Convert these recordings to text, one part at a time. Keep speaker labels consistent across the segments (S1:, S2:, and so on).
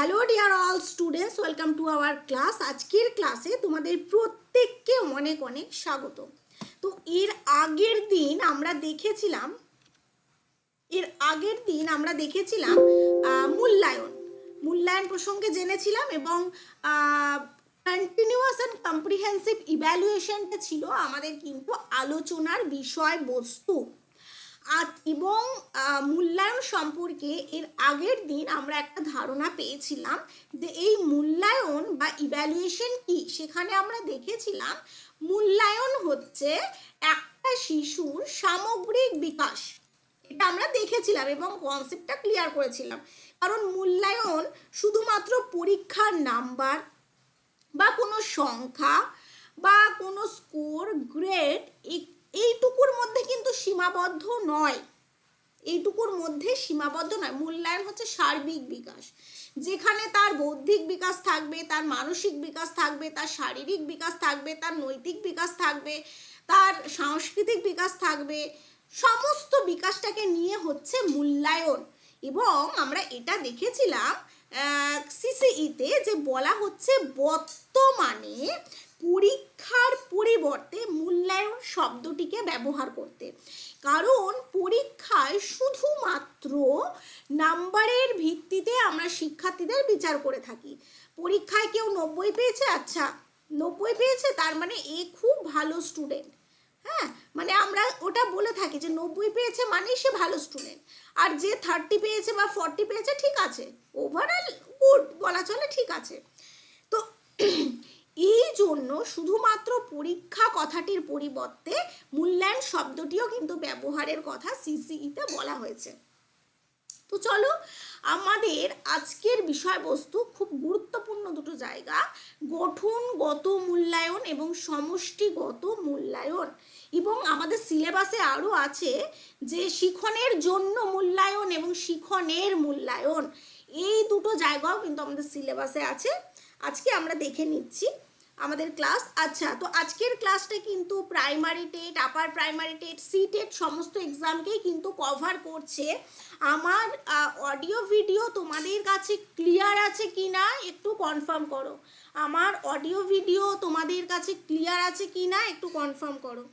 S1: Hello dear all students, welcome to our class. আজকের ক্লাসে তোমাদের প্রত্যেককে অনেক অনেক স্বাগত। তো এর আগের দিন আমরা দেখেছিলাম, এর আগের দিন আমরা দেখেছিলাম মূল্যায়ন। মূল্যায়ন প্রসঙ্গে জেনেছিলাম এবং কন্টিনিউয়াস অ্যান্ড কম্প্রিহেন্সিভ ইভ্যালুয়েশনটা ছিল আমাদের কিন্তু আলোচনার বিষয়বস্তু। আর এবং মূল্যায়ন সম্পর্কে এর আগের দিন আমরা একটা ধারণা পেয়েছিলাম যে এই মূল্যায়ন বা ইভ্যালুয়েশন কি? সেখানে আমরা দেখেছিলাম মূল্যায়ন হচ্ছে একটা শিশুর সামগ্রিক বিকাশ। এটা আমরা দেখেছিলাম এবং কনসেপ্টটা ক্লিয়ার করেছিলাম। কারণ মূল্যায়ন শুধুমাত্র পরীক্ষার নাম্বার বা কোনো সংখ্যা বা কোনো স্কোর গ্রেড এইটুকুর মধ্যে কিন্তু সীমাবদ্ধ নয়। এইটুকুর মধ্যে সীমাবদ্ধ নয়। মূল্যায়ন হচ্ছে সার্বিক বিকাশ। যেখানে তার বৌদ্ধিক বিকাশ থাকবে, তার মানসিক বিকাশ থাকবে, তার শারীরিক বিকাশ থাকবে, তার নৈতিক বিকাশ থাকবে, তার সাংস্কৃতিক বিকাশ থাকবে, সমস্ত বিকাশটাকে নিয়ে হচ্ছে মূল্যায়ন। এবং আমরা এটা দেখেছিলাম সিসিইতে যে বলা হচ্ছে বর্তমানে পরীক্ষার পরিবর্তে মূল্যায়ন শব্দটিকে ব্যবহার করতে। কারণ পরীক্ষায় শুধুমাত্র নাম্বারের ভিত্তিতে আমরা শিক্ষার্থীদের বিচার করে থাকি। পরীক্ষায় কেউ নব্বই পেয়েছে? আচ্ছা নব্বই পেয়েছে? তার মানে এ খুব ভালো স্টুডেন্ট হ্যাঁ মানে আমরা ওটা বলে থাকি যে নব্বই পেয়েছে মানেই সে ভালো স্টুডেন্ট আর যে থার্টি পেয়েছে বা ফর্টি পেয়েছে, ঠিক আছে। ওভারঅল গুড বলা চলে, ঠিক আছে। তো এই জন্য শুধুমাত্র পরীক্ষা কথাটির পরিবর্তে মূল্যায়ন শব্দটিও কিন্তু ব্যবহারের কথা সিসিইতে বলা হয়েছে। তো চলো, আমাদের আজকের বিষয়বস্তু খুব গুরুত্বপূর্ণ দুটো জায়গা, গঠনগত মূল্যায়ন এবং সমষ্টিগত মূল্যায়ন। এবং আমাদের সিলেবাসে আরও আছে যে শিখনের জন্য মূল্যায়ন এবং শিখনের মূল্যায়ন, এই দুটো জায়গাও কিন্তু আমাদের সিলেবাসে আছে। আজকে আমরা দেখে নিচ্ছি আমাদের ক্লাস আচ্ছা তো আজকের ক্লাসটা কিন্তু primary TET upper primary TET C TET সমস্ত এক্সামকেই কিন্তু কভার করছে। আমার অডিও ভিডিও তোমাদের কাছে ক্লিয়ার আছে কি না একটু কনফার্ম করো। আমার অডিও ভিডিও তোমাদের কাছে ক্লিয়ার আছে কি না একটু কনফার্ম করো।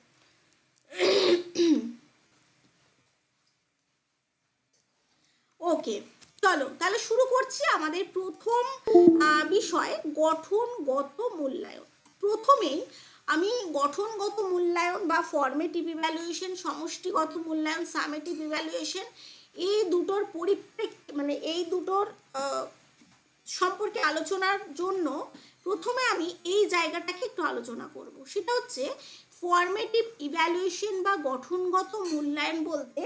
S1: ওকে চলো, তাহলে শুরু করছি আমাদের প্রথম বিষয়, গঠনগত মূল্যায়ন। প্রথমেই আমি গঠনগত মূল্যায়ন বা ফর্মেটিভ ইভ্যালুয়েশন সমষ্টিগত মূল্যায়ন সামেটিভ ইভ্যালুয়েশন এই দুটোর পরিপ্রেক্ষিতে মানে এই দুটোর সম্পর্কে আলোচনার জন্য প্রথমে আমি এই জায়গাটাকে একটু আলোচনা করব। সেটা হচ্ছে ফর্মেটিভ ইভ্যালুয়েশন বা গঠনগত মূল্যায়ন বলতে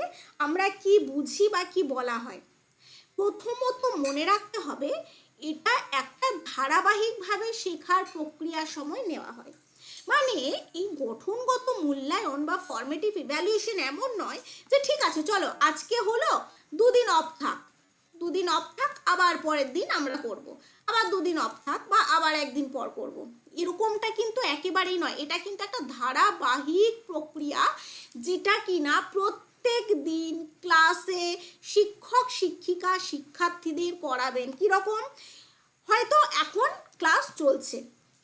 S1: আমরা কি বুঝি বা কি বলা হয়। প্রথমত মনে রাখতে হবে, এটা একটা ধারাবাহিকভাবে শেখার প্রক্রিয়ার সময় নেওয়া হয় মানে এই গঠনগত মূল্যায়ন বা ফর্মেটিভ ইভ্যালুয়েশন এমন নয় যে ঠিক আছে, চলো আজকে হলো, দুদিন অফ থাক দুদিন অফ থাক, আবার পরের দিন আমরা করব। আবার দুদিন অফ থাক বা আবার একদিন পর করব। এরকমটা কিন্তু একেবারেই নয় এটা কিন্তু একটা ধারাবাহিক প্রক্রিয়া, যেটা কিনা প্রত্যেক দিন ক্লাসে শিক্ষক, শিক্ষিকা, শিক্ষার্থীদের করাবেন কীরকম? হয়তো এখন ক্লাস চলছে।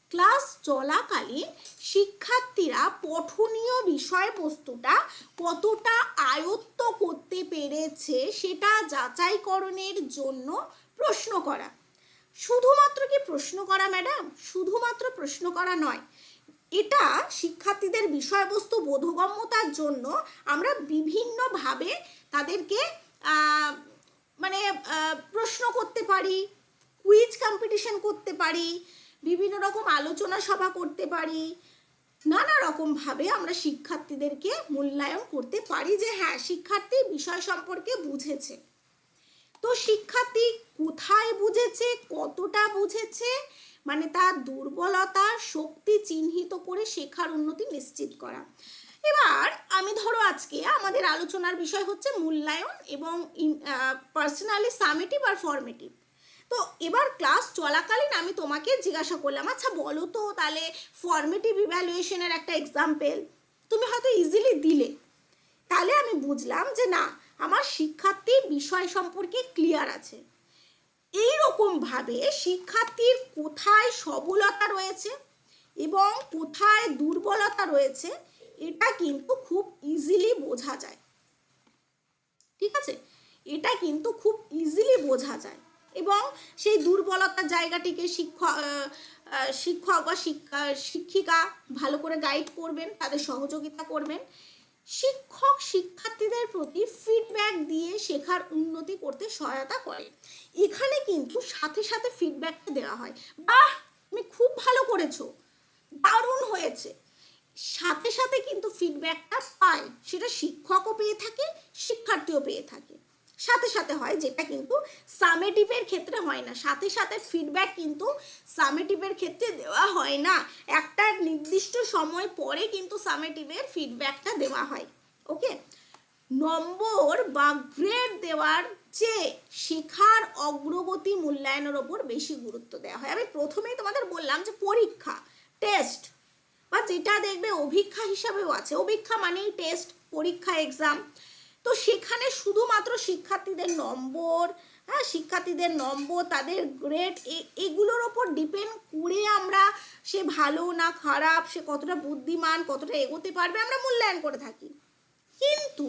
S1: ক্লাস চলাকালীন শিক্ষার্থীরা পঠনীয় বিষয়বস্তুটা কতটা আয়ত্ত করতে পেরেছে সেটা যাচাইকরণের জন্য প্রশ্ন করা। শুধুমাত্র কি প্রশ্ন করা ম্যাডাম শুধুমাত্র প্রশ্ন করা নয়। এটা শিক্ষার্থীদের বিষয়বস্তু বোধগম্যতার জন্য আমরা বিভিন্নভাবে তাদেরকে মানে প্রশ্ন করতে পারি কুইজ কম্পিটিশন করতে পারি, বিভিন্ন রকম আলোচনা সভা করতে পারি, নানা রকমভাবে আমরা শিক্ষার্থীদেরকে মূল্যায়ন করতে পারি যে হ্যাঁ শিক্ষার্থী বিষয় সম্পর্কে বুঝেছে। তো শিক্ষার্থী কোথায় বুঝেছে, কতটা বুঝেছে মানে তার দুর্বলতা, শক্তি চিহ্নিত করে শেখার উন্নতি নিশ্চিত করা। এবার আমি ধরো আজকে আমাদের আলোচনার বিষয় হচ্ছে মূল্যায়ন এবং পার্সোনালি সামেটিভ আর ফর্মেটিভ তো এবার ক্লাস চলাকালীন আমি তোমাকে জিজ্ঞাসা করলাম আচ্ছা বলো তো তাহলে ফর্মেটিভ ইভ্যালুয়েশনের একটা এক্সাম্পল তুমি হয়তো ইজিলি দিলে। তাহলে আমি বুঝলাম যে না, আমার শিক্ষার্থী বিষয় সম্পর্কে ক্লিয়ার আছে। এই ভাবে শিক্ষার্থীর কোথায় সবলতা রয়েছে এবং কোথায় দুর্বলতা রয়েছে, এটা কিন্তু খুব ইজিলি বোঝা যায়। ঠিক আছে? এটা কিন্তু খুব ইজিলি বোঝা যায় এবং সেই দুর্বলতার জায়গাটিকে শিক্ষক শিক্ষক বা শিক্ষা, শিক্ষিকা ভালো করে গাইড করবেন, তাদের সহযোগিতা করবেন শিক্ষক শিক্ষার্থীদের প্রতি ফিডব্যাক দিয়ে শেখার উন্নতি করতে সহায়তা করে। এখানে কিন্তু সাথে সাথে ফিডব্যাকটা দেওয়া হয়। বাহ! তুমি খুব ভালো করেছ। দারুণ হয়েছে। সাথে সাথে কিন্তু ফিডব্যাকটা পায়। সেটা শিক্ষকও পেয়ে থাকে, শিক্ষার্থীও পেয়ে থাকে। সাথে সাথে হয়, যেটা কিন্তু সামেটিভের ক্ষেত্রে হয় না। সাথে সাথে ফিডব্যাক কিন্তু সামেটিভের ক্ষেত্রে দেওয়া হয় না। একটা নির্দিষ্ট সময় পরে কিন্তু সামেটিভের ফিডব্যাকটা দেওয়া হয় ওকে নম্বর বা গ্রেড দেওয়ার চেয়ে শেখার অগ্রগতি মূল্যায়নের ওপর বেশি গুরুত্ব দেওয়া হয়। আমি প্রথমেই তোমাদের বললাম যে পরীক্ষা টেস্ট বা যেটা দেখবে অভিক্ষা হিসাবেও আছে। অভিক্ষা মানেই টেস্ট পরীক্ষা এক্সাম তো সেখানে শুধুমাত্র শিক্ষার্থীদের নম্বর হ্যাঁ শিক্ষার্থীদের নম্বর, তাদের গ্রেড এগুলোর ওপর ডিপেন্ড করে আমরা সে ভালো না খারাপ, সে কতটা বুদ্ধিমান, কতটা এগোতে পারবে, আমরা মূল্যায়ন করে থাকি। কিন্তু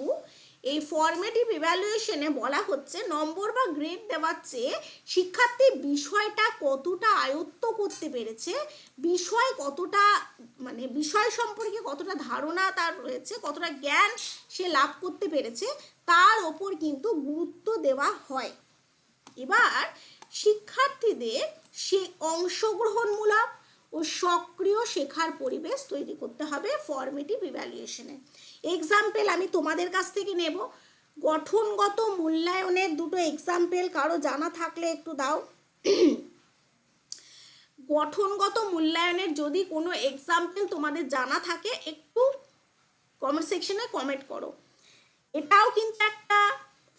S1: এই ফর্মেটিভ ইভ্যালুয়েশনে বলা হচ্ছে নম্বর বা গ্রেড দেওয়ার চেয়ে শিক্ষার্থী বিষয়টা কতটা আয়ত্ত করতে পেরেছে, বিষয় কতটা মানে বিষয় সম্পর্কে কতটা ধারণা তার রয়েছে, কতটা জ্ঞান সে লাভ করতে পেরেছে, তার ওপর কিন্তু গুরুত্ব দেওয়া হয়। এবার শিক্ষার্থীদের সে অংশগ্রহণমূলক ও সক্রিয় শেখার পরিবেশ তৈরি করতে হবে ফর্মেটিভ ইভ্যালুয়েশনে এক্সাম্পল আমি তোমাদের কাছ থেকে নেব। গঠনগত মূল্যায়নের দুটো এক্সাম্পল কারও জানা থাকলে একটু দাও। গঠনগত মূল্যায়নের যদি কোনো এক্সাম্পল তোমাদের জানা থাকে, একটু কমেন্ট সেকশনে কমেন্ট করো। এটাও কিন্তু একটা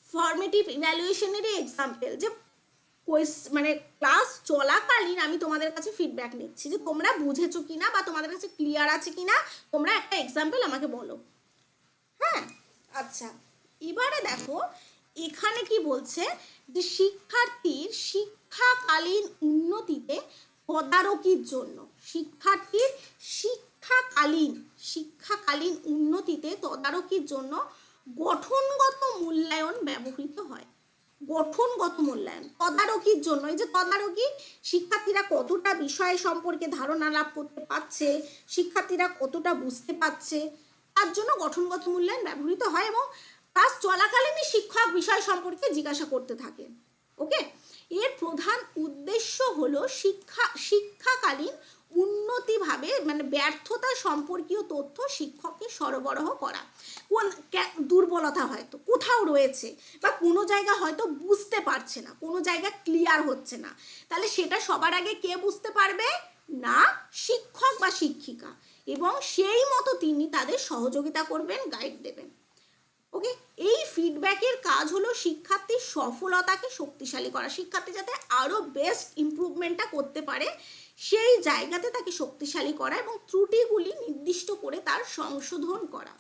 S1: ফর্মেটিভ ইভ্যালুয়েশনেরই এক্সাম্পল যে মানে ক্লাস চলাকালীন আমি তোমাদের কাছে ফিডব্যাক নিচ্ছি যে তোমরা বুঝেছ কিনা বা তোমাদের কাছে ক্লিয়ার আছে কিনা, তোমরা একটা এক্সাম্পল আমাকে বলো। হ্যাঁ আচ্ছা। এবারে দেখো, এখানে কি বলছে যে শিক্ষার্থীর শিক্ষাকালীন উন্নতিতে তদারকির জন্য, শিক্ষার্থীর শিক্ষাকালীন শিক্ষাকালীন উন্নতিতে তদারকির জন্য গঠনগত মূল্যায়ন ব্যবহৃত হয়। গঠনগত মূল্যায়ন, তদারকির জন্য, এই যে তদারকি, শিক্ষার্থীরা কতটা বিষয় সম্পর্কে ধারণা লাভ করতে পারছে, শিক্ষার্থীরা কতটা বুঝতে পারছে তার জন্য গঠনগত মূল্যায়ন ব্যবহৃত হয় এবং ক্লাস চলাকালীনই শিক্ষক বিষয় সম্পর্কে জিজ্ঞাসা করতে থাকে। ওকে? এর প্রধান উদ্দেশ্য হলো শিক্ষা, শিক্ষাকালীন উন্নতিভাবে মানে ব্যর্থতা সম্পর্কীয় তথ্য শিক্ষককে সরবরাহ করা। কোন দুর্বলতা হয়তো, কোথাও রয়েছে বা কোনো জায়গা হয়তো বুঝতে পারছে না, কোনো জায়গা ক্লিয়ার হচ্ছে না। তাহলে সেটা সবার আগে কে বুঝতে পারবে? না, শিক্ষক বা শিক্ষিকা। এবং সেই মতো তিনি তাদের সহযোগিতা করবেন গাইড দেবেন। ওকে এই ফিডব্যাকের কাজ হলো শিক্ষার্থীর সফলতাকে শক্তিশালী করা। শিক্ষার্থী যাতে আরও বেস্ট ইম্প্রুভমেন্টটা করতে পারে, সেই জায়গাতে তাকে শক্তিশালী করা এবং ত্রুটিগুলি নির্দিষ্ট করে তার সংশোধন করা।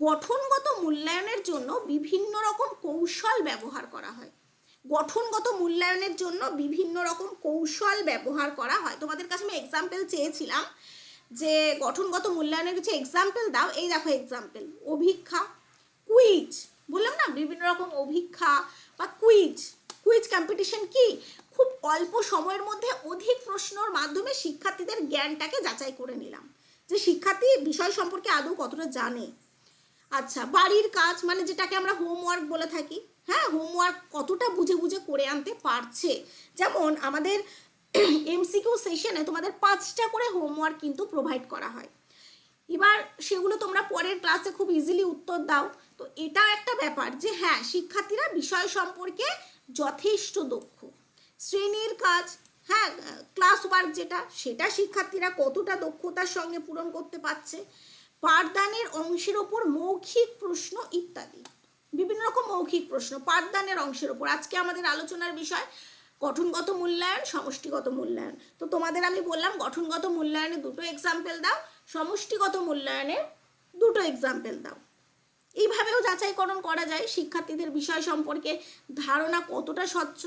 S1: গঠনগত মূল্যায়নের জন্য বিভিন্ন রকম কৌশল ব্যবহার করা হয়। গঠনগত মূল্যায়নের জন্য বিভিন্ন রকম কৌশল ব্যবহার করা হয়। তোমাদের কাছে আমি এক্সাম্পল চেয়েছিলাম যে গঠনগত মূল্যায়নের কিছু এক্সাম্পল দাও। এই দেখো এক্সাম্পল অভিক্ষা কুইজ বললাম না, বিভিন্ন রকম অভিক্ষা বা কুইজ কুইজ কম্পিটিশন কি? খুব অল্প সময়ের মধ্যে অধিক প্রশ্নর মাধ্যমে শিক্ষার্থীদের জ্ঞানটাকে যাচাই করে নিলাম। যে শিক্ষার্থী বিষয় সম্পর্কে আদৌ কতটা জানে? আচ্ছা বাড়ির কাজ মানে যেটাকে আমরা হোমওয়ার্ক বলে থাকি। হ্যাঁ হোমওয়ার্ক কতটা বুঝে বুঝে করে আনতে পারছে? যেমন আমাদের এমসিকিউ সেশনে তোমাদের পাঁচটা করে হোমওয়ার্ক কিন্তু প্রোভাইড করা হয়। এবার সেগুলো তোমরা পরের ক্লাসে খুব ইজিলি উত্তর দাও। তো এটা একটা ব্যাপার যে হ্যাঁ শিক্ষার্থীরা বিষয় সম্পর্কে যথেষ্ট দক্ষ। শ্রেণির কাজ হ্যাঁ ক্লাস ওয়ার্ক যেটা, সেটা শিক্ষার্থীরা কতটা দক্ষতার সঙ্গে পূরণ করতে পারছে, পাঠদানের অংশের ওপর মৌখিক প্রশ্ন ইত্যাদি। বিভিন্ন রকম মৌখিক প্রশ্ন পাঠদানের অংশের ওপর। আজকে আমাদের আলোচনার বিষয় গঠনগত মূল্যায়ন, সমষ্টিগত মূল্যায়ন। তো তোমাদের আমি বললাম, গঠনগত মূল্যায়নে দুটো এক্সাম্পল দাও, সমষ্টিগত মূল্যায়নে দুটো এক্সাম্পল দাও। এইভাবেও যাচাইকরণ করা যায়, শিক্ষার্থীদের বিষয় সম্পর্কে ধারণা কতটা স্বচ্ছ।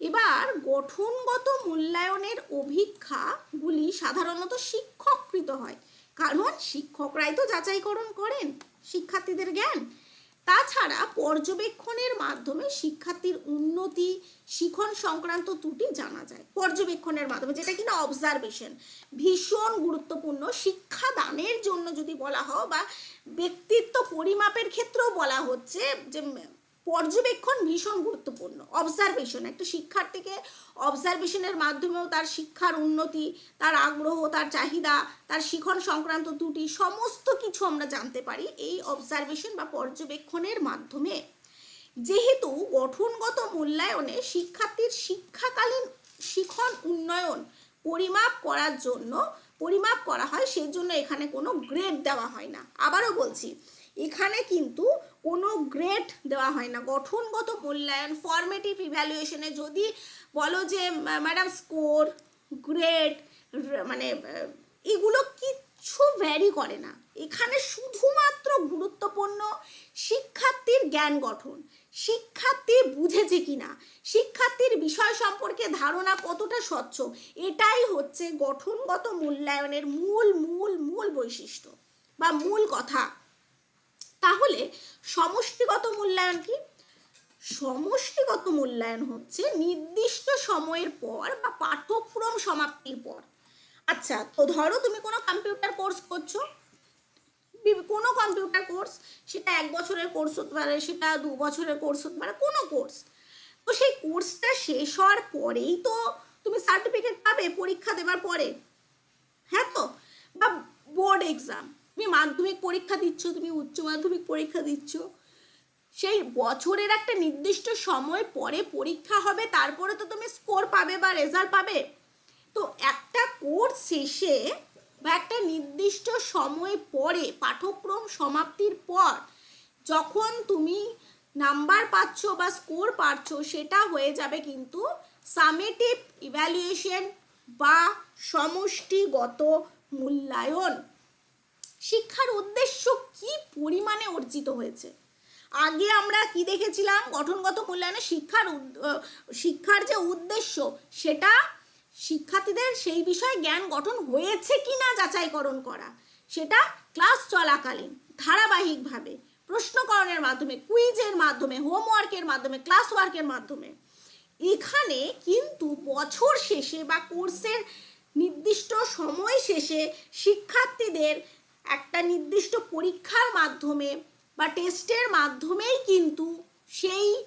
S1: এবার গঠনগত মূল্যায়নের অভিক্ষাগুলি সাধারণত শিক্ষককৃত হয়। কারণ শিক্ষকরাই তো যাচাইকরণ করেন, শিক্ষার্থীদের জ্ঞান। তাছাড়া পর্যবেক্ষণের মাধ্যমে শিক্ষার্থীর উন্নতি, শিখন সংক্রান্ত ত্রুটি জানা যায়। পর্যবেক্ষণের মাধ্যমে, যেটা কিনা অবজারভেশন ভীষণ গুরুত্বপূর্ণ। শিক্ষাদানের জন্য যদি বলা হয় বা ব্যক্তিত্ব পরিমাপের ক্ষেত্রেও বলা হচ্ছে যে পর্যবেক্ষণ ভীষণ গুরুত্বপূর্ণ। অবজারভেশন একটা শিক্ষার্থীকে অবজারভেশনের মাধ্যমেও তার শিক্ষার উন্নতি, তার আগ্রহ, তার চাহিদা, তার শিখন সংক্রান্ত ত্রুটি, সমস্ত কিছু আমরা জানতে পারি এই অবজারভেশন বা পর্যবেক্ষণের মাধ্যমে। যেহেতু গঠনগত মূল্যায়নে শিক্ষার্থীর শিক্ষাকালীন শিখন উন্নয়ন পরিমাপ করার জন্য, পরিমাপ করা হয় সেই জন্য এখানে কোনো গ্রেড দেওয়া হয় না। আবারও বলছি, এখানে কিন্তু কোনো গ্রেড দেওয়া হয় না। গঠনগত মূল্যায়ন ফর্মেটিভ ইভ্যালুয়েশনে যদি বলো যে ম্যাডাম স্কোর গ্রেড মানে এগুলো কিচ্ছু ভ্যারি করে না। এখানে শুধুমাত্র গুরুত্বপূর্ণ শিক্ষার্থীর জ্ঞান গঠন। শিক্ষার্থী বুঝেছে কিনা? শিক্ষার্থীর বিষয় সম্পর্কে ধারণা কতটা স্বচ্ছ? এটাই হচ্ছে গঠনগত মূল্যায়নের মূল মূল মূল বৈশিষ্ট্য বা মূল কথা। তাহলে সমষ্টিগত মূল্যায়ন কি? সমষ্টিগত মূল্যায়ন হচ্ছে নির্দিষ্ট সময়ের পর বা পাঠ্যক্রম সমাপ্তির পর। আচ্ছা তো ধরো তুমি কোনো কম্পিউটার কোর্স করছ। কোনো কম্পিউটার কোর্স সেটা এক বছরের কোর্স হতে পারে, সেটা দু বছরের কোর্স হতে পারে, কোনো কোর্স তো সেই কোর্সটা শেষ হওয়ার পরেই তো তুমি সার্টিফিকেট পাবে, পরীক্ষা দেওয়ার পরে। হ্যাঁ তো? বা বোর্ড এক্সাম তুমি মাধ্যমিক পরীক্ষা দিচ্ছ, তুমি উচ্চ মাধ্যমিক পরীক্ষা দিচ্ছ। সেই বছরের একটা নির্দিষ্ট সময় পরে পরীক্ষা হবে, তারপরে তো তুমি স্কোর পাবে বা রেজাল্ট পাবে। তো একটা কোর্স শেষে বা একটা নির্দিষ্ট সময় পরে, পাঠ্যক্রম সমাপ্তির পর যখন তুমি নাম্বার পাচ্ছ বা স্কোর পাচ্ছ, সেটা হয়ে যাবে কিন্তু সামেটিভ ইভ্যালুয়েশন বা সমষ্টিগত মূল্যায়ন। শিক্ষার উদ্দেশ্য কি পরিমাণে অর্জিত হয়েছে? আগে আমরা কি দেখেছিলাম? গঠনগত মূল্যায়নে শিক্ষার শিক্ষার যে উদ্দেশ্য, সেটা শিক্ষার্থীদের সেই বিষয়ে জ্ঞান গঠন হয়েছে কি না যাচাইকরণ করা। সেটা ক্লাস চলাকালীন, ধারাবাহিকভাবে, প্রশ্নকরণের মাধ্যমে, কুইজের মাধ্যমে, হোমওয়ার্কের মাধ্যমে ক্লাস ওয়ার্কের মাধ্যমে। এখানে কিন্তু বছর শেষে বা কোর্সের নির্দিষ্ট সময় শেষে শিক্ষার্থীদের একটা নির্দিষ্ট পরীক্ষার মাধ্যমে বা টেস্টের মাধ্যমেই কিন্তু সেই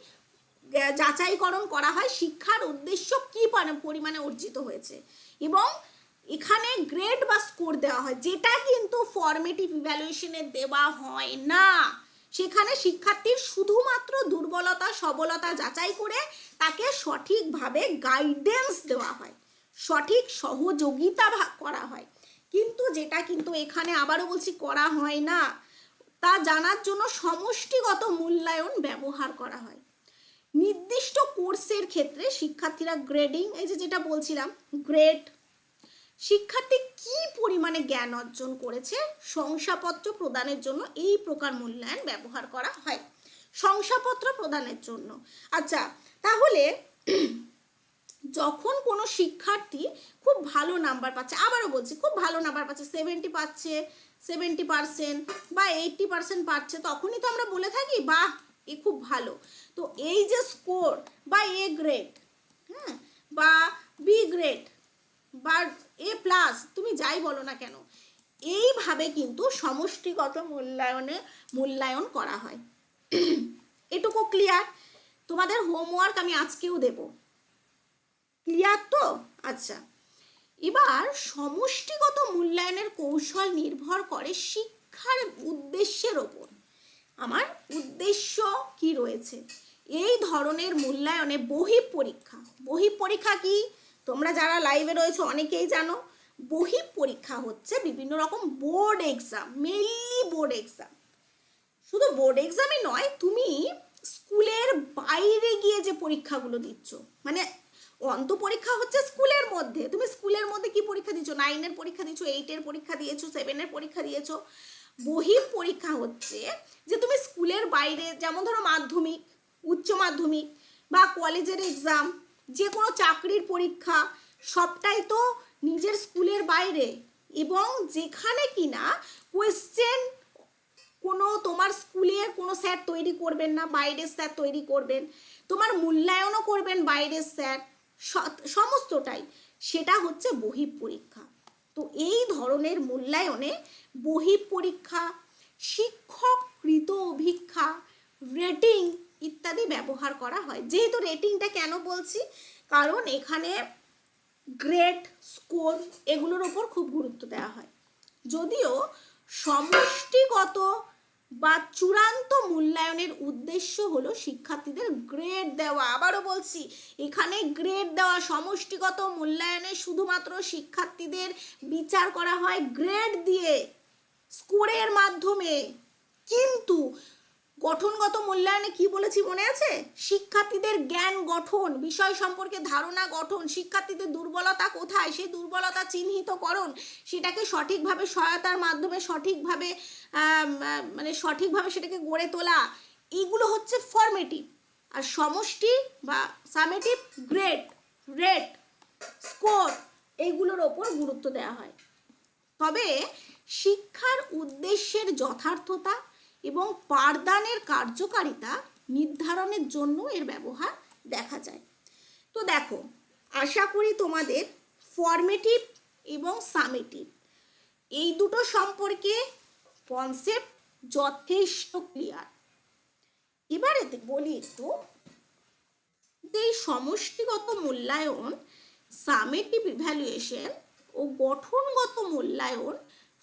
S1: যাচাইকরণ করা হয় শিক্ষার উদ্দেশ্য কী পরি- পরিমাণে অর্জিত হয়েছে। এবং এখানে গ্রেড বা স্কোর দেওয়া হয়, যেটা কিন্তু ফর্মেটিভ ইভ্যালুয়েশনে দেওয়া হয় না। সেখানে শিক্ষার্থীর শুধুমাত্র দুর্বলতা, সবলতা যাচাই করে তাকে সঠিকভাবে গাইডেন্স দেওয়া হয়, সঠিক সহযোগিতা করা হয়। কিন্তু যেটা কিন্তু এখানে আবারও বলছি করা হয় না, তা জানার জন্য সমষ্টিগত মূল্যায়ন ব্যবহার করা হয়। নির্দিষ্ট কোর্সের ক্ষেত্রে শিক্ষার্থীরা গ্রেডিং এই যে যেটা বলছিলাম গ্রেড শিক্ষার্থী কি পরিমাণে জ্ঞান অর্জন করেছে, শংসাপত্র প্রদানের জন্য এই প্রকার মূল্যায়ন ব্যবহার করা হয়। শংসাপত্র প্রদানের জন্য। আচ্ছা তাহলে যখন কোনো শিক্ষার্থী খুব ভালো নাম্বার পাচ্ছে, আবারও বলছি, খুব ভালো নাম্বার পাচ্ছে সেভেন্টি পাচ্ছে সেভেন্টি পার্সেন্ট বা এইটটি পার্সেন্ট পাচ্ছে, তখনই তো আমরা বলে থাকি, বাহ, এ খুব ভালো। তো এই যে স্কোর বা এ গ্রেড হ্যাঁ বা বি গ্রেড বা এ প্লাস তুমি যাই বলো না কেন, এইভাবে কিন্তু সমষ্টিগত মূল্যায়নে মূল্যায়ন করা হয়। এটুকু ক্লিয়ার তোমাদের হোমওয়ার্ক আমি আজকেও দেবো। ক্লিয়ার তো? আচ্ছা। এবার সমষ্টিগত মূল্যায়নের কৌশল নির্ভর করে শিক্ষার উদ্দেশ্যের ওপর। আমার উদ্দেশ্য কি রয়েছে? এই ধরনের মূল্যায়নে বহি পরীক্ষা বহি পরীক্ষা কি? তোমরা যারা লাইভে রয়েছে অনেকেই জানো। বহি পরীক্ষা হচ্ছে বিভিন্ন রকম board exam mainly board exam শুধু বোর্ড এক্সামই নয়, তুমি স্কুলের বাইরে গিয়ে যে পরীক্ষাগুলো দিচ্ছ মানে অন্ত পরীক্ষা হচ্ছে স্কুলের মধ্যে। তুমি স্কুলের মধ্যে কি পরীক্ষা দিচ্ছ নাইনের পরীক্ষা দিচ্ছ এইটের পরীক্ষা দিয়েছ সেভেনের পরীক্ষা দিয়েছ। বহি পরীক্ষা হচ্ছে যে তুমি স্কুলের বাইরে যেমন ধরো মাধ্যমিক, উচ্চ মাধ্যমিক বা কলেজের এক্সাম যে কোনো চাকরির পরীক্ষা, সবটাই তো নিজের স্কুলের বাইরে। এবং যেখানে কিনা কোয়েশ্চেন কোনো তোমার স্কুলের কোনো স্যার তৈরি করবেন না, বাইরের স্যার তৈরি করবেন। তোমার মূল্যায়নও করবেন বাইরের স্যার সমস্তটাই। সেটা হচ্ছে বহি পরীক্ষা। তো এই ধরনের মূল্যায়নে বহি পরীক্ষা, শিক্ষককৃত অভিক্ষা রেটিং ইত্যাদি ব্যবহার করা হয়। যেহেতু রেটিংটা কেন বলছি? কারণ এখানে গ্রেড স্কোর এগুলোর ওপর খুব গুরুত্ব দেওয়া হয়। যদিও সমষ্টিগত বা চূড়ান্ত মূল্যায়নের উদ্দেশ্য হলো শিক্ষার্থীদের গ্রেড দেওয়া। আবারও বলছি, এখানে গ্রেড দেওয়া সমষ্টিগত মূল্যায়নে শুধুমাত্র শিক্ষার্থীদের বিচার করা হয় গ্রেড দিয়ে স্কোরের মাধ্যমে। কিন্তু গঠনগত মূল্যায়নে কি বলেছি মনে আছে? শিক্ষার্থীদের জ্ঞান গঠন, বিষয় সম্পর্কে ধারণা গঠন, শিক্ষার্থীদের দুর্বলতা কোথায়? সেই দুর্বলতা চিহ্নিতকরণ, সেটাকে সঠিকভাবে সহায়তার মাধ্যমে সঠিকভাবে মানে সঠিকভাবে সেটাকে গড়ে তোলা, এগুলো হচ্ছে ফর্মেটিভ আর সমষ্টি বা সামেটিভ গ্রেড রেট স্কোর এইগুলোর ওপর গুরুত্ব দেওয়া হয়। তবে শিক্ষার উদ্দেশ্যের যথার্থতা এবং পারদানের কার্যকারিতা নির্ধারণের জন্য এর ব্যবহার দেখা যায়। তো দেখো, আশা করি তোমাদের ফর্মেটিভ এবং সামেটিভ এই দুটো সম্পর্কে কনসেপ্ট যথেষ্ট ক্লিয়ার এবারে বলি একটু যে সমষ্টিগত মূল্যায়ন সামেটিভ ইভ্যালুয়েশন ও গঠনগত মূল্যায়ন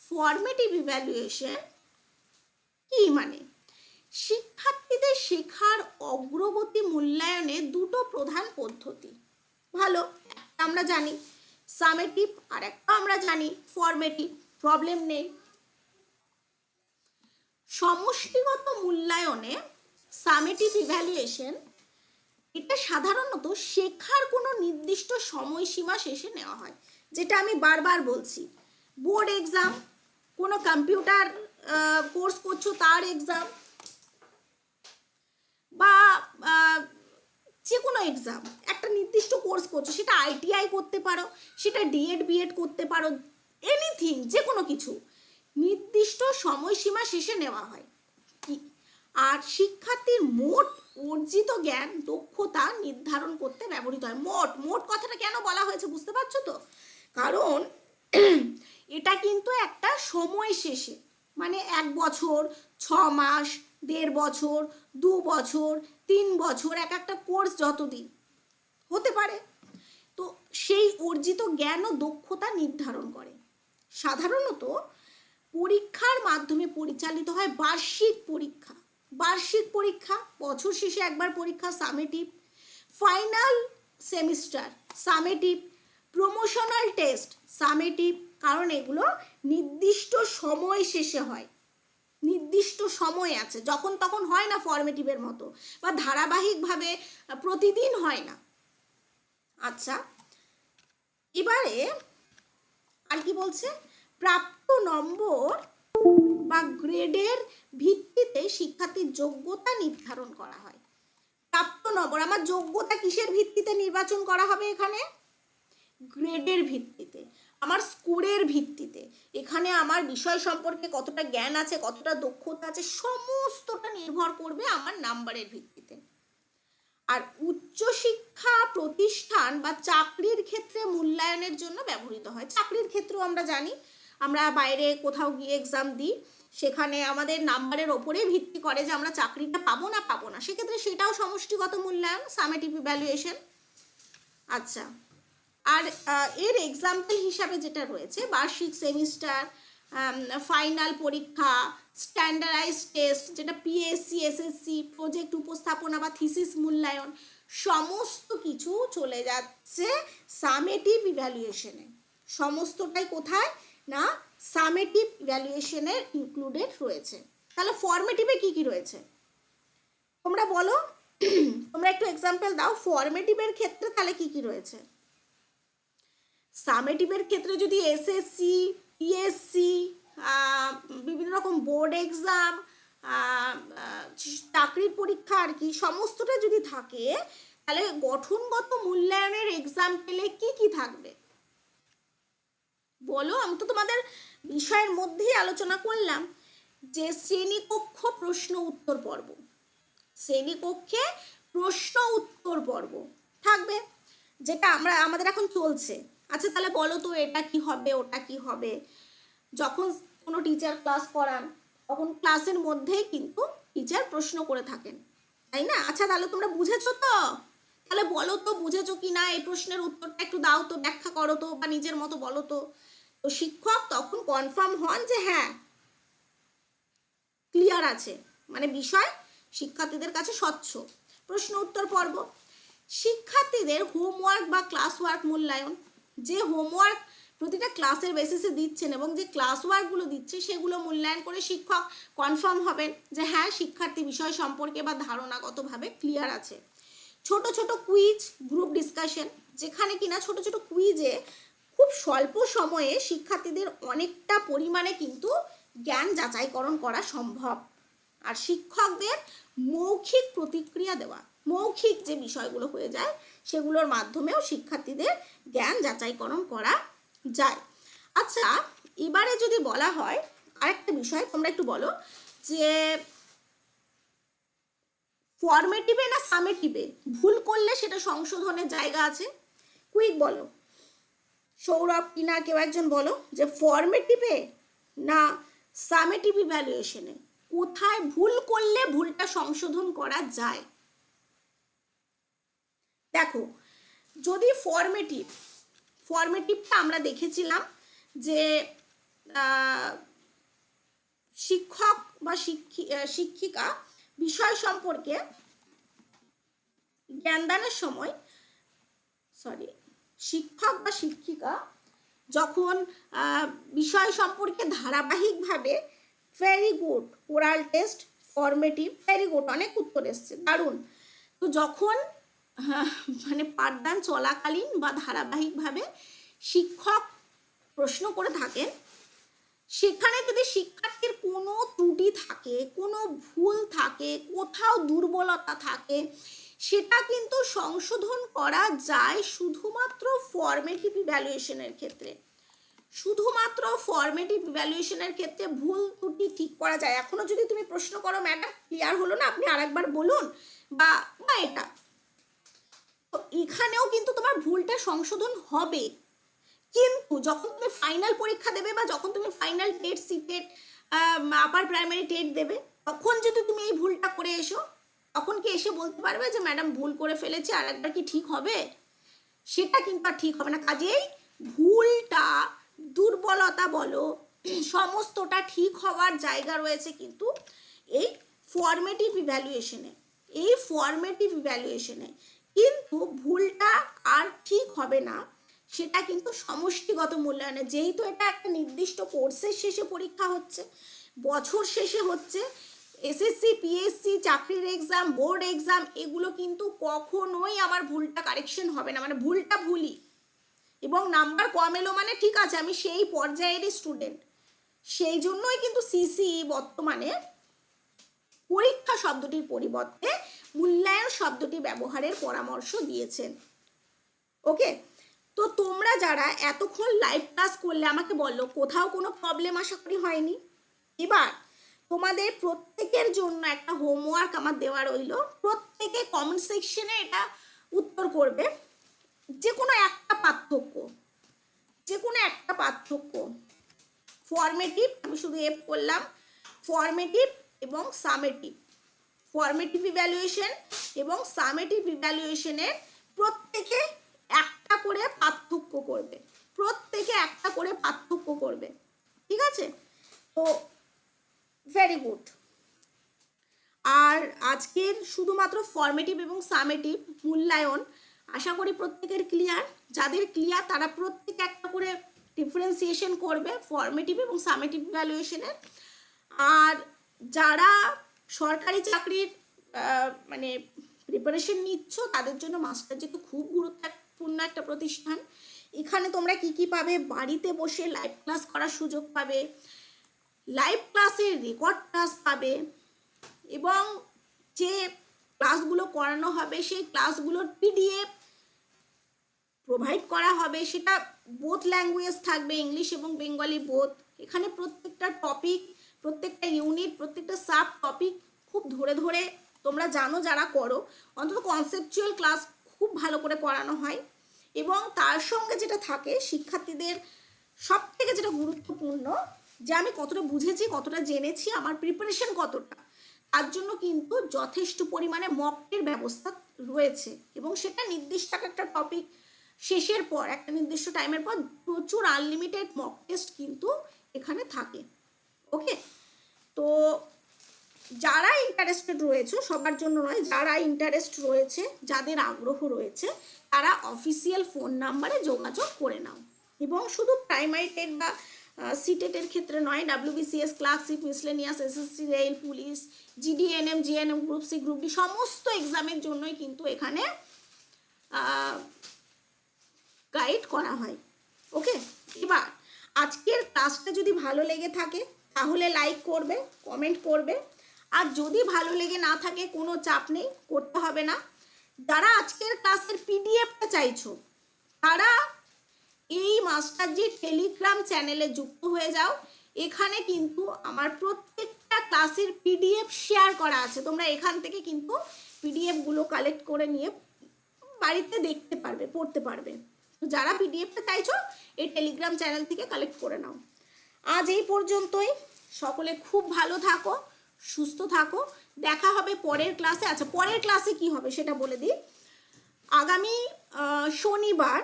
S1: ফর্মেটিভ ইভ্যালুয়েশন কি মানে? শিক্ষার্থীদের শেখার অগ্রগতি মূল্যায়নে দুটো প্রধান পদ্ধতি। ভালো আমরা জানি সামেটিভ আর একটা আমরা জানি ফর্মেটিভ প্রবলেম নেই। সমষ্টিগত মূল্যায়নে সামেটিভ ইভ্যালুয়েশন এটা সাধারণত শেখার কোনো নির্দিষ্ট সময়সীমা শেষে নেওয়া হয়। যেটা আমি বারবার বলছি বোর্ড এক্সাম কোনো কম্পিউটার কোর্স করছ, তার এক্সাম বা যে কোনো এক্সাম একটা নির্দিষ্ট কোর্স করছ, সেটা আইটিআই করতে পারো, সেটা ডিএড বিএড করতে পারো এনিথিং যে কোনো কিছু। নির্দিষ্ট সময়সীমা শেষে নেওয়া হয়। কি- আর শিক্ষার্থীর মোট অর্জিত জ্ঞান, দক্ষতা নির্ধারণ করতে ব্যবহৃত হয়। মোট মোট কথাটা কেন বলা হয়েছে বুঝতে পারছ তো? কারণ, এটা কিন্তু একটা সময় শেষে। মানে এক বছর, ছ মাস, দেড় বছর, দু বছর, তিন বছর, এক একটা কোর্স যতদিন, হতে পারে। তো সেই অর্জিত জ্ঞান ও দক্ষতা নির্ধারণ করে। সাধারণত পরীক্ষার মাধ্যমে পরিচালিত হয় বার্ষিক পরীক্ষা। বার্ষিক পরীক্ষা, বছর শেষে একবার পরীক্ষা summative final semester summative promotional test summative কারণ এগুলো নির্দিষ্ট সময় শেষে হয়। নির্দিষ্ট সময় আছে, যখন তখন হয় না ফর্মেটিভের মতো বা ধারাবাহিকভাবে প্রতিদিন হয় না। আচ্ছা এবারে আর কি বলছে? প্রাপ্ত নম্বর বা গ্রেডের ভিত্তিতে শিক্ষার্থীর যোগ্যতা নির্ধারণ করা হয়। প্রাপ্ত নম্বর, আমার যোগ্যতা কিসের ভিত্তিতে নির্বাচন করা হবে এখানে? গ্রেডের ভিত্তিতে। আমার স্কোরের ভিত্তিতে। এখানে আমার বিষয় সম্পর্কে কতটা জ্ঞান আছে, কতটা দক্ষতা আছে, সমস্তটা নির্ভর করবে আমার নাম্বারের ভিত্তিতে। আর উচ্চশিক্ষা প্রতিষ্ঠান বা চাকরির ক্ষেত্রে মূল্যায়নের জন্য ব্যবহৃত হয়। চাকরির ক্ষেত্রেও আমরা জানি, আমরা বাইরে কোথাও গিয়ে এক্সাম দিই, সেখানে আমাদের নাম্বারের ওপরে ভিত্তি করে যে আমরা চাকরিটা পাবো না পাবো না। সেক্ষেত্রে সেটাও সমষ্টিগত মূল্যায়ন সামেটিভ ইভ্যালুয়েশন আচ্ছা। আর এর এক্সাম্পল হিসাবে যেটা রয়েছে, বার্ষিক সেমিস্টার ফাইনাল পরীক্ষা স্ট্যান্ডার্ডাইজ টেস্ট যেটা পিএসসি এসএসসি প্রজেক্ট উপস্থাপনা বা থিসিস মূল্যায়ন, সমস্ত কিছু চলে যাচ্ছে সামেটিভ ইভ্যালুয়েশনে সমস্তটাই কোথায়? না সামেটিভ ইভ্যালুয়েশনের ইনক্লুডেড রয়েছে। তাহলে ফর্মেটিভে কি কি রয়েছে? তোমরা বলো, তোমরা একটু এক্সাম্পল দাও ফর্মেটিভের ক্ষেত্রে তাহলে কি কি রয়েছে? সামেটিভের ক্ষেত্রে যদি এসএসসি পিএসসি বিভিন্ন রকম বোর্ড এক্সাম চাকরির পরীক্ষা আর কি, সমস্তটা যদি থাকে, তাহলে গঠনগত মূল্যায়নের এক্সাম পেলে কি কি থাকবে? বলো, আমি তো তোমাদের বিষয়ের মধ্যেই আলোচনা করলাম। যে শ্রেণীকক্ষ প্রশ্ন উত্তর পর্ব। শ্রেণীকক্ষে প্রশ্ন উত্তর পর্ব। থাকবে? যেটা আমরা, আমাদের এখন চলছে। আচ্ছা তাহলে বলো তো এটা কি হবে, ওটা কি হবে? যখন কোনো টিচার ক্লাস করান, তখন ক্লাসের মধ্যেই কিন্তু টিচার প্রশ্ন করে থাকেন, তাই না? আচ্ছা তাহলে তোমরা বুঝেছ তো? তাহলে বলো তো, বুঝেছ কি না? এই প্রশ্নের উত্তরটা একটু দাও তো, ব্যাখ্যা করো তো, বা নিজের মতো বলো তো। তো শিক্ষক তখন কনফার্ম হন যে হ্যাঁ ক্লিয়ার আছে। মানে বিষয় শিক্ষার্থীদের কাছে স্বচ্ছ। প্রশ্ন উত্তর পর্ব। শিক্ষার্থীদের হোমওয়ার্ক বা ক্লাস ওয়ার্ক মূল্যায়ন যে হোমওয়ার্ক প্রতিটা ক্লাসের বেসিসে দিচ্ছেন এবং যে ক্লাস ওয়ার্কগুলো দিচ্ছে সেগুলো মূল্যায়ন করে শিক্ষক কনফার্ম হবেন যে হ্যাঁ শিক্ষার্থী বিষয় সম্পর্কে বা ধারণাগতভাবে ক্লিয়ার আছে। ছোট ছোট কুইজ গ্রুপ ডিসকাশন যেখানে কিনা ছোট ছোট কুইজে খুব স্বল্প সময়ে শিক্ষার্থীদের অনেকটা পরিমাণে কিন্তু জ্ঞান যাচাইকরণ করা সম্ভব। আর শিক্ষকদের মৌখিক প্রতিক্রিয়া দেওয়া, মৌখিক যে বিষয়গুলো হয়ে যায় সেগুলোর মাধ্যমেও শিক্ষার্থীদের জ্ঞান যাচাইকরণ করা যায়। আচ্ছা এবারে যদি বলা হয়, আরেকটা বিষয় তোমরা একটু বলো যে ফরমেটিভে না সামেটিভে ভুল করলে সেটা সংশোধনের জায়গা আছে? কুইক বলো। সৌরভ কিনা কেউ একজন বলো যে ফরমেটিভে না সামেটিভ ইভ্যালুয়েশনে কোথায় ভুল করলে ভুলটা সংশোধন করা যায়? দেখো, যদি ফরমেটিভ ফরমেটিভটা আমরা দেখেছিলাম যে শিক্ষক বা শিক্ষি শিক্ষিকা বিষয় সম্পর্কে জ্ঞানদানের সময় সরি শিক্ষক বা শিক্ষিকা যখন বিষয় সম্পর্কে ধারাবাহিকভাবে very good oral test formative very good অনেক উত্তর এসছে। দারুণ। তো যখন মানে পাঠদান চলাকালীন বা ধারাবাহিকভাবে শিক্ষক প্রশ্ন করে থাকেন, সেখানে যদি শিক্ষার্থীর কোনো ত্রুটি থাকে, কোনো ভুল থাকে, কোথাও দুর্বলতা থাকে, সেটা কিন্তু সংশোধন করা যায় শুধুমাত্র ফর্মেটিভ ইভ্যালুয়েশনের ক্ষেত্রে। শুধুমাত্র ফর্মেটিভ ইভ্যালুয়েশনের ক্ষেত্রে ভুল ত্রুটি ঠিক করা যায়। এখনও যদি তুমি প্রশ্ন করো, ম্যাডাম ক্লিয়ার হলো না? আপনি আরেকবার বলুন? বা বা এটা। এখানেও কিন্তু তোমার ভুলটা সংশোধন হবে। কিন্তু যখন তুমি ফাইনাল পরীক্ষা দেবে বা যখন তুমি final TET CTET upper primary TET দেবে, তখন যদি তুমি এই ভুলটা করে এসো, তখন কি এসে বলতে পারবে যে ম্যাডাম ভুল করে ফেলেছি, আর একবার কি ঠিক হবে? সেটা কিন্তু আর ঠিক হবে না। কাজেই ভুলটা, দুর্বলতা বলো, সমস্তটা ঠিক হওয়ার জায়গা রয়েছে কিন্তু এই ফর্মেটিভ ইভ্যালুয়েশনে এই ফর্মেটিভ ইভ্যালুয়েশনে কিন্তু ভুলটা আর ঠিক হবে না। সেটা কিন্তু সমষ্টিগত মূল্যায়নে। যেহেতু এটা একটা নির্দিষ্ট কোর্সের শেষে পরীক্ষা হচ্ছে, বছর শেষে হচ্ছে এসএসসি পিএসসি চাকরির এক্সাম বোর্ড এক্সাম এগুলো কিন্তু কখনোই আমার ভুলটা কারেকশন হবে না। মানে ভুলটা ভুলই। এবং নাম্বার কম এলো মানে ঠিক আছে, আমি সেই পর্যায়েরই স্টুডেন্ট সেই জন্যই কিন্তু সিসি বর্তমানে পরীক্ষা শব্দটির পরিবর্তে মূল্যায়ন শব্দটি ব্যবহারের পরামর্শ দিয়েছেন। ওকে তো তোমরা যারা এতক্ষণ লাইভ ক্লাস করলে আমাকে বলল, কোথাও কোনো প্রবলেম আশা করি হয়নি। এবার তোমাদের প্রত্যেকের জন্য একটা হোমওয়ার্ক আমার দেওয়া রইল। প্রত্যেকে কমেন্ট সেকশনে এটা উত্তর করবে। যে কোনো একটা পার্থক্য যে কোনো একটা পার্থক্য। ফর্মেটিভ আমি শুধু এফ করলাম। ফর্মেটিভ এবং সামেটিভ ফর্মেটিভ ইভ্যালুয়েশন এবং সামেটিভ ইভ্যালুয়েশনের প্রত্যেকে একটা করে পার্থক্য করবে। প্রত্যেকে একটা করে পার্থক্য করবে। ঠিক আছে? তো ভেরি গুড আর আজকের শুধুমাত্র ফর্মেটিভ এবং সামেটিভ মূল্যায়ন আশা করি প্রত্যেকের ক্লিয়ার যাদের ক্লিয়ার তারা প্রত্যেকে একটা করে ডিফারেন্সিয়েশন করবে ফর্মেটিভ এবং সামেটিভ ভ্যালুয়েশনের আর যারা সরকারি চাকরির মানে প্রিপারেশন নিচ্ছ, তাদের জন্য মাস্টার যেহেতু খুব গুরুত্বপূর্ণ একটা প্রতিষ্ঠান, এখানে তোমরা কি কি পাবে? বাড়িতে বসে লাইভ ক্লাস করার সুযোগ পাবে লাইভ ক্লাসের রেকর্ড ক্লাস পাবে, এবং যে ক্লাসগুলো করানো হবে, সেই ক্লাসগুলোর পিডিএফ প্রোভাইড করা হবে, সেটা বোথ ল্যাঙ্গুয়েজ থাকবে ইংলিশ এবং বেঙ্গলি বোথ এখানে প্রত্যেকটা টপিক প্রত্যেকটা ইউনিট প্রত্যেকটা সাব টপিক খুব ধরে ধরে তোমরা জানো যারা করো। অন্তত কনসেপচুয়াল ক্লাস খুব ভালো করে করানো হয়। এবং তার সঙ্গে যেটা থাকে, শিক্ষার্থীদের সব থেকে যেটা গুরুত্বপূর্ণ, যে আমি কতটা বুঝেছি, কতটা জেনেছি, আমার প্রিপারেশন কতটা, তার জন্য কিন্তু যথেষ্ট পরিমাণে মকের ব্যবস্থা রয়েছে। এবং সেটা নির্দিষ্ট একটা টপিক শেষের পর, একটা নির্দিষ্ট টাইমের পর প্রচুর আনলিমিটেড মক টেস্ট কিন্তু এখানে থাকে। ওকে তো যারা ইন্টারেস্টেড রয়েছে, সবার জন্য নয়, যারা ইন্টারেস্ট রয়েছে, যাদের আগ্রহ রয়েছে, তারা অফিসিয়াল ফোন নাম্বারে যোগাযোগ করে নাও। এবং শুধু প্রাইমারি টেট বা সিটেটের ক্ষেত্রে নয় WBCS classic miscellaneous SSC rail police GDNM GNM group C group D সমস্ত এক্সামের জন্যই কিন্তু এখানে গাইড করা হয়। ওকে এবার, আজকের ক্লাসটা যদি ভালো লেগে থাকে তাহলে লাইক করবে কমেন্ট করবে। আর যদি ভালো লেগে না থাকে, কোনো চাপ নেই, করতে হবে না। যারা আজকের ক্লাসের পিডিএফটা চাইছো, তারা এই মাস্টারজির টেলিগ্রাম চ্যানেলে যুক্ত হয়ে যাও। এখানে কিন্তু আমার প্রত্যেকটা ক্লাসের পিডিএফ শেয়ার করা আছে। তোমরা এখান থেকে কিন্তু পিডিএফগুলো কালেক্ট করে নিয়ে বাড়িতে দেখতে পারবে, পড়তে পারবে। যারা পিডিএফটা চাইছো, এই টেলিগ্রাম চ্যানেল থেকে কালেক্ট করে নাও। আজ এই পর্যন্তই। সকলে খুব ভালো থাকো, সুস্থ থাকো। দেখা হবে পরের ক্লাসে আচ্ছা পরের ক্লাসে কি হবে সেটা বলে দিই। আগামী শনিবার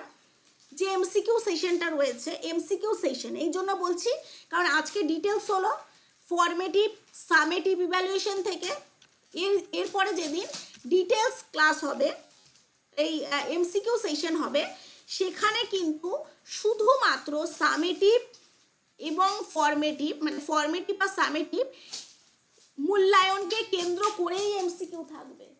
S1: যে এমসিকিউ সেশনটা রয়েছে এমসিকিউ সেশন এই জন্য বলছি, কারণ আজকে ডিটেলস হলো ফর্মেটিভ সামেটিভ ইভ্যালুয়েশন থেকে। এর, এরপরে যেদিন ডিটেলস ক্লাস হবে, এই এমসিকিউ সেশন হবে, সেখানে কিন্তু শুধুমাত্র সামেটিভ এবং ফর্মেটিভ মানে ফর্মেটিভ বা সামেটিভ মূল্যায়নকে কেন্দ্র করেই এমসিকিউ থাকবে।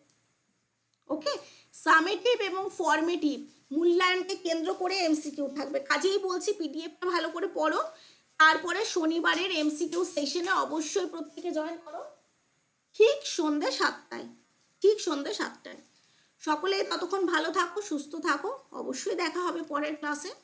S1: ওকে সামেটিভ এবং ফর্মেটিভ মূল্যায়নকে কেন্দ্র করে এমসিকিউ থাকবে। কাজেই বলছি পিডিএফটা ভালো করে পড়ো। তারপরে শনিবারের এমসিকিউ সেশনে অবশ্যই প্রত্যেকে জয়েন করো। ঠিক সন্ধ্যে সাতটায়। ঠিক সন্ধ্যে সাতটায়। সকলে ততক্ষণ ভালো থাকো, সুস্থ থাকো। অবশ্যই দেখা হবে পরের ক্লাসে